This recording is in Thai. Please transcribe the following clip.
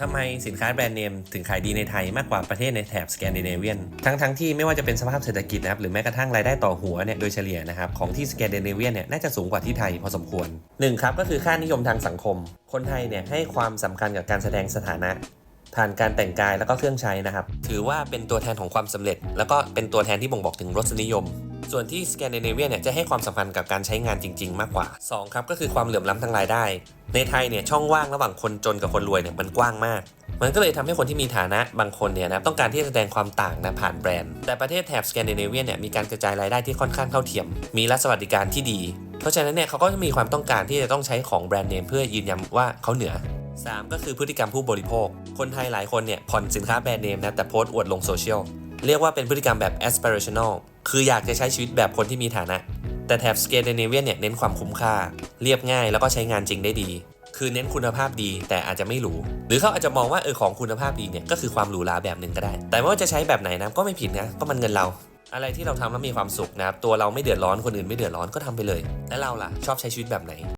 ทำไมสินค้าแบรนด์เนมถึงขายดีในไทยมากกว่าประเทศในแถบสแกนดิเนเวียน ทั้งทั้งที่ไม่ว่าจะเป็นสภาพเศรษฐกิจนะครับหรือแม้กระทั่งรายได้ต่อหัวเนี่ยโดยเฉลี่ยนะครับของที่สแกนดิเนเวียนเนี่ยน่าจะสูงกว่าที่ไทยพอสมควรหนึ่งครับก็คือค่านิยมทางสังคม คนไทยเนี่ยให้ความสำคัญกับการแสดงสถานะ ผ่านการแต่งกายแล้วก็เครื่องใช้นะครับถือว่าเป็นตัวแทนของความสำเร็จ แล้วก็เป็นตัวแทนที่บ่งบอกถึงรสนิยมส่วนที่สแกนดิเนเวียเนี่ยจะให้ความสำคัญกับการใช้งานจริง ๆ มากกว่า 2 ครับก็คือความเหลื่อมล้ำทางรายได้ ในไทยเนี่ยช่องว่างระหว่างคนจนกับคนรวยเนี่ยมันกว้างมาก มันก็เลยทำให้คนที่มีฐานะบางคนเนี่ยนะต้องการที่จะแสดงความต่างนะผ่านแบรนด์ แต่ประเทศแถบสแกนดิเนเวียเนี่ยมีการกระจายรายได้ที่ค่อนข้างเท่าเทียม มีรัฐสวัสดิการที่ดี เพราะฉะนั้นเนี่ยเขาก็จะมีความต้องการที่จะต้องใช้ของแบรนด์เนมเพื่อยืนยันว่าเขาเหนือ 3 ก็คือพฤติกรรมผู้บริโภค คนไทยหลายคนเนี่ยผ่อนสินค้าแบรนด์เนมนะแต่โพสต์อวดลงโซเชียลเรียกว่าเป็นพฤติกรรมแบบ aspirational คืออยากจะใช้ชีวิตแบบคนที่มีฐานะ แต่แถบสเกเดเนเวียนเนี่ยเน้นความคุ้มค่า เรียบง่ายแล้วก็ใช้งานจริงได้ดี คือเน้นคุณภาพดีแต่อาจจะไม่หรู หรือเขาอาจจะมองว่าเออของคุณภาพดีเนี่ยก็คือความหรูหราแบบหนึ่งก็ได้ แต่ไม่ว่าจะใช้แบบไหนนะก็ไม่ผิดนะก็มันเงินเราอะไรที่เราทำแล้วมีความสุขนะครับ ตัวเราไม่เดือดร้อนคนอื่นไม่เดือดร้อนก็ทำไปเลย และเราล่ะ ชอบใช้ชีวิตแบบไหน